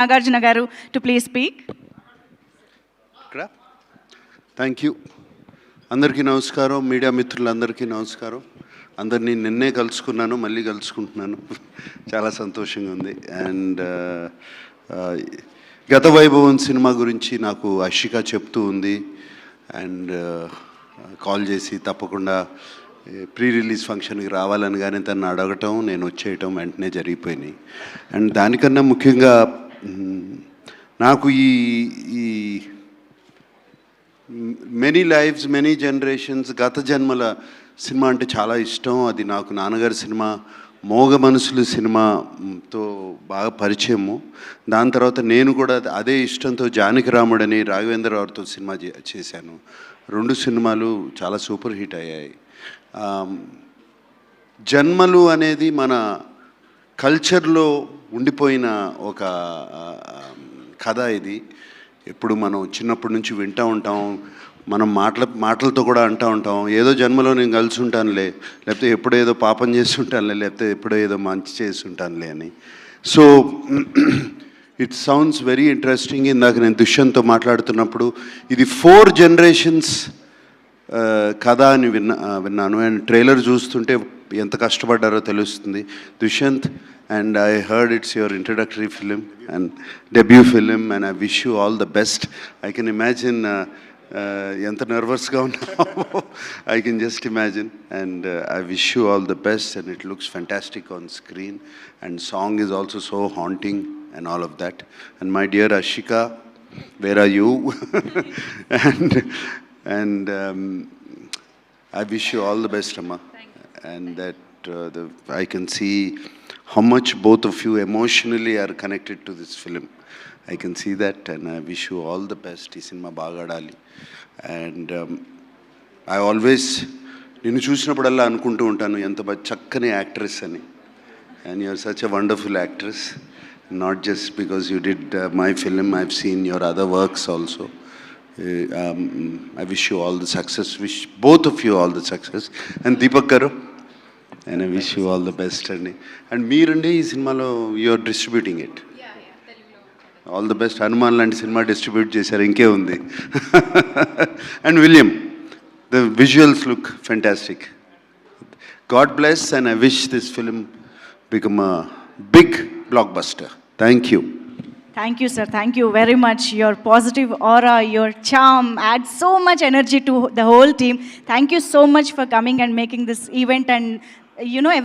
Nagarjuna garu to please speak thank you అందరికీ నమస్కారం. మీడియా మిత్రులందరికీ నమస్కారం. అందరినీ నిన్నే కలుసుకున్నాను మళ్ళీ కలుసుకుంటున్నాను. చాలా సంతోషంగా ఉంది. అండ్ uh, uh, గత వైభవం సినిమా గురించి నాకు అషిక చెప్తూ ఉంది. అండ్ కాల్ uh, చేసి తప్పకుండా ప్రీ రిలీజ్ ఫంక్షన్కి రావాలని కానీ తను అడగటం నేను వచ్చేయటం వెంటనే జరిగిపోయినాయి. అండ్ దానికన్నా ముఖ్యంగా నాకు ఈ ఈ మెనీ లైఫ్స్ మెనీ జనరేషన్స్ గత జన్మల సినిమా అంటే చాలా ఇష్టం. అది నాకు నాన్నగారి సినిమా మోగ మనసులు సినిమాతో బాగా పరిచయము. దాని తర్వాత నేను కూడా అదే ఇష్టంతో జానకి రాముడని రాఘవేంద్రరావుతో సినిమా చే- చేశాను. రెండు సినిమాలు చాలా సూపర్ హిట్ అయ్యాయి. జన్మలు అనేది మన కల్చర్లో ఉండిపోయిన ఒక కథ ఇది. ఎప్పుడు మనం చిన్నప్పటి నుంచి వింటూ ఉంటాం మనం మాటల మాటలతో కూడా అంటూ ఉంటాం. ఏదో జన్మలో నేను కలిసి ఉంటానులే లేకపోతే ఎప్పుడో ఏదో పాపం చేసి ఉంటానులే లేకపోతే ఎప్పుడో ఏదో మంచి చేసి ఉంటానులే అని. So it sounds very interesting ఇందాక నేను దుష్యంతో మాట్లాడుతున్నప్పుడు. ఇది ఫోర్ జనరేషన్స్ కథ అని విన్నా విన్నాను. అండ్ ట్రైలర్ చూస్తుంటే ఎంత కష్టపడ్డారో తెలుస్తుంది. Dushyant and I heard it's your introductory film and debut film and I wish you all the best I can imagine ఎంత నర్వస్గా ఉన్నామో. I can just imagine and I wish you all the best and it looks fantastic on screen and song is also so haunting and all of that and my dear Ashika where are you? And and um, i wish you all the best amma. And that uh, the, i can see how much both of you emotionally are connected to this film i can see that and i wish you all the best ఈ cinema బాగా ఆడాలి and I always నిన్ను చూసినప్పుడల్లా అనుకుంటూ ఉంటాను ఎంత చక్కని actress అని and you're such a wonderful actress not just because you did my my I uh seen your other works also Uh, um, i wish you all the success wish both of you all the success and deepak garu and i wish you all the best అండి and మీరండి ఈ సినిమాలో you're distributing it all the best Hanuman లాంటి సినిమా distribute చేశారు ఇంకే ఉంది and William the visuals look fantastic God bless, and I wish this film become a big blockbuster. Thank you, sir. Thank you very much. Your positive aura, your charm adds so much energy to the whole team. Thank you so much for coming and making this event and, you know, everything.